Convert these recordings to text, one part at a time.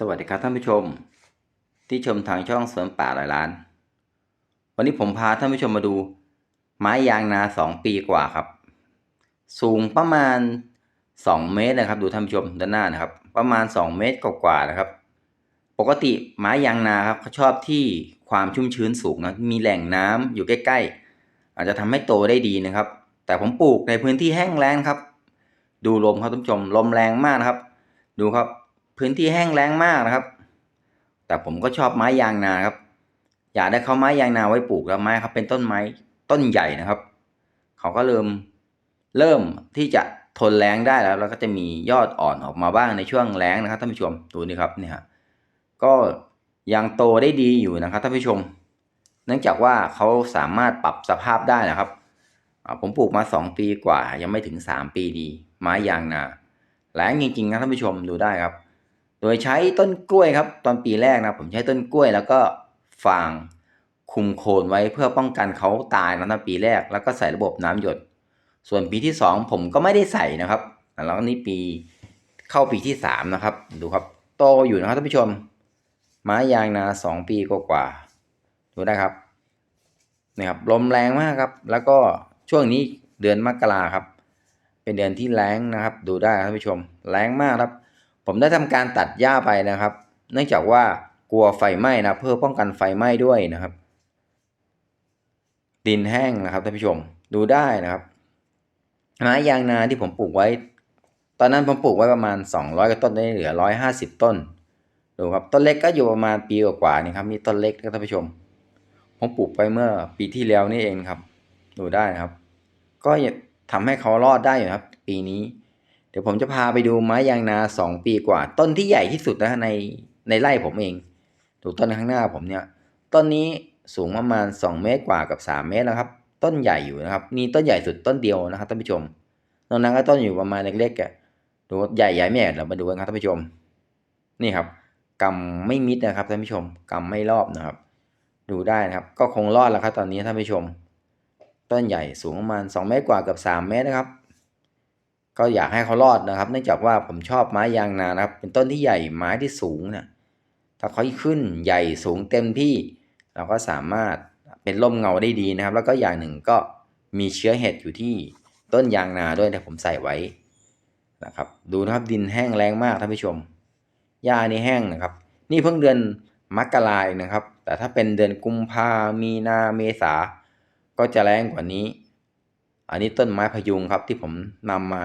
สวัสดีครับท่านผู้ชม ที่ชมทางช่องสวนป่าหลายล้าน วันนี้ผมพาท่านผู้ชมมาดู ไม้ยางนาสองปีกว่าครับ สูงประมาณสองเมตรนะครับ ดูท่านผู้ชมด้านหน้านะครับ ประมาณสองเมตรกว่าๆนะครับ ปกติไม้ยางนาครับเขาชอบที่ความชุ่มชื้นสูงนะมีแหล่งน้ำอยู่ใกล้ ๆ อาจจะทำให้โตได้ดีนะครับ แต่ผมปลูกในพื้นที่แห้งแล้งครับ ดูลมครับท่านผู้ชมลมแรงมากนะครับ ดูครับ พื้นที่แห้งแล้งมากนะครับ แต่ผมก็ชอบไม้ยางนาครับ อยากได้เขาไม้ยางนาไว้ปลูกแล้วไม้ครับเป็นต้นไม้ต้นใหญ่นะครับ เขาก็เริ่มเริ่มที่จะทนแรงได้แล้ว แล้วก็จะมียอดอ่อนออกมาบ้างในช่วงแล้งนะครับท่านผู้ชมดูนี่ครับเนี่ยฮะก็ยังโตได้ดีอยู่นะครับท่านผู้ชม เนื่องจากว่าเขาสามารถปรับสภาพได้นะครับผมปลูกมาสองปีกว่ายังไม่ถึงสามปีดี ไม้ยางนาแล้งจริงๆนะท่านผู้ชมดูได้ครับ โดยใช้ต้นกล้วยครับ ตอนปีแรกนะผมใช้ต้นกล้วย แล้วก็ฟางคุมโคนไว้เพื่อป้องกันเขาตายนะตอนปีแรก แล้วก็ใส่ระบบน้ำหยด ส่วนปีที่สองผมก็ไม่ได้ใส่นะครับ แล้วนี่ปีเข้าปีที่สามนะครับ ดูครับ โตอยู่นะครับท่านผู้ชม ไม้ยางนาสองปีกว่าๆดูได้ครับนี่ครับลมแรงมากครับ แล้วก็ช่วงนี้เดือนมกราครับ เป็นเดือนที่แรงนะครับ ดูได้ท่านผู้ชม แรงมากครับ ผมได้ทำการตัดหญ้าไปนะครับ เนื่องจากว่ากลัวไฟไหม้นะเพื่อป้องกันไฟไหม้ด้วยนะครับ ดินแห้งนะครับท่านผู้ชมดูได้นะครับไม้ยางนาที่ผมปลูกไว้ ตอนนั้นผมปลูกไว้ประมาณ 200กว่าต้นได้เหลือ 150 ต้นดูครับต้นเล็กก็อยู่ประมาณปีกว่าๆนี่ครับนี่ต้นเล็กนะท่านผู้ชมผมปลูกไปเมื่อปีที่แล้วนี่เองครับ ดูได้นะครับ ก็ทำให้เขารอดได้อยู่ครับ ปีนี้ ดี๋ยวผมจะพาไปดูไม้ยางนาสองปีกว่า ต้นที่ใหญ่ที่สุดนะในในไร่ผมเองดูต้นข้างหน้าผมเนี่ย ต้นนี้สูงประมาณ 2 เมตรกว่ากับ 3 เมตรนะครับ ต้นใหญ่อยู่นะครับ นี่ต้นใหญ่สุดต้นเดียวนะครับท่านผู้ชมนอกนั้นก็ต้นอยู่ประมาณเล็กๆอะดูใหญ่ใหญ่ไม่ใหญ่เรามาดูกันครับท่านผู้ชม นี่ครับกำไม่มิดนะครับท่านผู้ชมกำไม่รอบนะครับ ดูได้นะครับ ก็คงรอดแล้วครับตอนนี้ท่านผู้ชม ต้นใหญ่สูงประมาณ 2 เมตรกว่ากับ 3 เมตรนะครับ ก็อยากให้เขารอดนะครับ เนื่องจากว่าผมชอบไม้ยางนานะครับ เป็นต้นที่ใหญ่ไม้ที่สูงเนี่ยถ้าเขาขึ้นใหญ่สูงเต็มที่ เราก็สามารถเป็นร่มเงาได้ดีนะครับ แล้วก็อย่างหนึ่งก็มีเชื้อเห็ดอยู่ที่ต้นยางนาด้วยที่ผมใส่ไว้นะครับดูนะครับดินแห้งแล้งมากท่านผู้ชมหญ้านี่แห้งนะครับ นี่เพิ่งเดือนมกราเองนะครับ แต่ถ้าเป็นเดือนกุมภามีนาเมษาก็จะแรงกว่านี้ อันนี้ต้นไม้พยุงครับที่ผมนำมา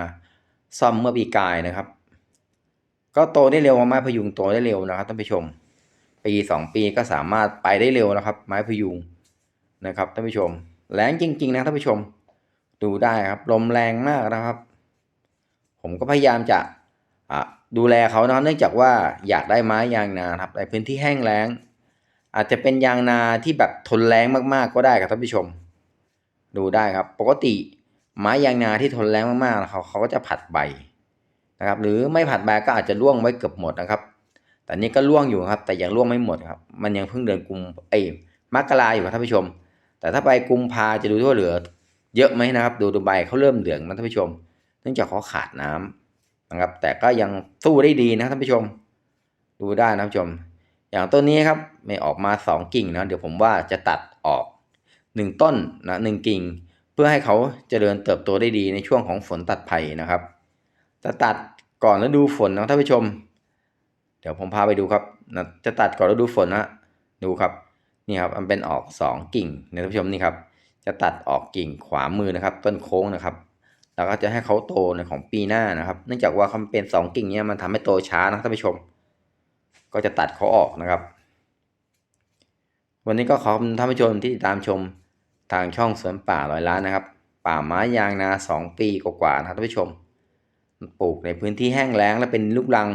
ซ่อมเมื่อปีกายนะครับ ก็โตได้เร็วไม้พยุงโตได้เร็วนะครับท่านผู้ชม ปีสองปีก็สามารถไปได้เร็วนะครับ ไม้พยุงนะครับท่านผู้ชมแรงจริง ๆ นะท่านผู้ชม ดูได้ครับลมแรงมากนะครับ ผมก็พยายามจะดูแลเขานะเนื่องจากว่าอยากได้ไม้ยางนาครับในพื้นที่แห้งแล้ง อาจจะเป็นยางนาที่แบบทนแรงมากๆก็ได้ครับท่านผู้ชม ดูได้ครับ ปกติ ไม้ยางนาที่ทนแรงมากๆเขาเขาก็จะผัดใบนะครับ หรือไม่ผัดใบก็อาจจะร่วงไว้เกือบหมดนะครับ แต่นี้ก็ร่วงอยู่ครับ แต่ยังร่วงไม่หมดครับ มันยังเพิ่งเดือนกุมเอ้มกราอยู่ครับท่านผู้ชม แต่ถ้าใบกุมภาจะดูว่าเหลือ เยอะไหมนะครับ ดูดูใบเขาเริ่มเหลืองนะท่านผู้ชม เนื่องจากเขาขาดน้ำนะครับ แต่ก็ยังสู้ได้ดีนะท่านผู้ชม ดูได้นะท่านผู้ชม อย่างต้นนี้ครับไม่ออกมาสองกิ่งนะเดี๋ยวผมว่าจะตัดออกหนึ่งต้นนะหนึ่งกิ่ง เพื่อให้เขาเจริญเติบโตได้ดีในช่วงของฝนตัดไผ่นะครับจะตัดก่อนฤดูฝนนะท่านผู้ชม เดี๋ยวผมพาไปดูครับนะจะตัดก่อนฤดูฝนนะดูครับนี่ครับมันเป็นออกสองกิ่งนะท่านผู้ชมนี่ครับ จะตัดออกกิ่งขวามือนะครับ ต้นโค้งนะครับ แล้วก็จะให้เขาโตในของปีหน้านะครับ เนื่องจากว่าเขาเป็นสองกิ่งเนี้ยมันทำให้โตช้านะท่านผู้ชม ก็จะตัดเขาออกนะครับ วันนี้ก็ขอบคุณท่านผู้ชมที่ติดตามชม ทางช่องสวนป่าร้อยล้านนะครับ ป่าไม้ยางนาสองปีกว่าๆนะครับท่านผู้ชม ปลูกในพื้นที่แห้งแล้งและเป็นลูกรัง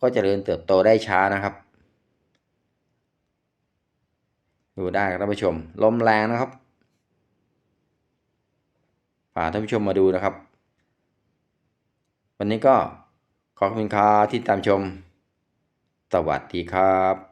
ก็จเจริญเติบโตได้ช้านะครับ ดูได้ครับท่านผู้ชม ลมแรงนะครับพาท่านผู้ชมมาดูนะครับ วันนี้ก็ขอบคุณครับที่ตามชม สวัสดีครับ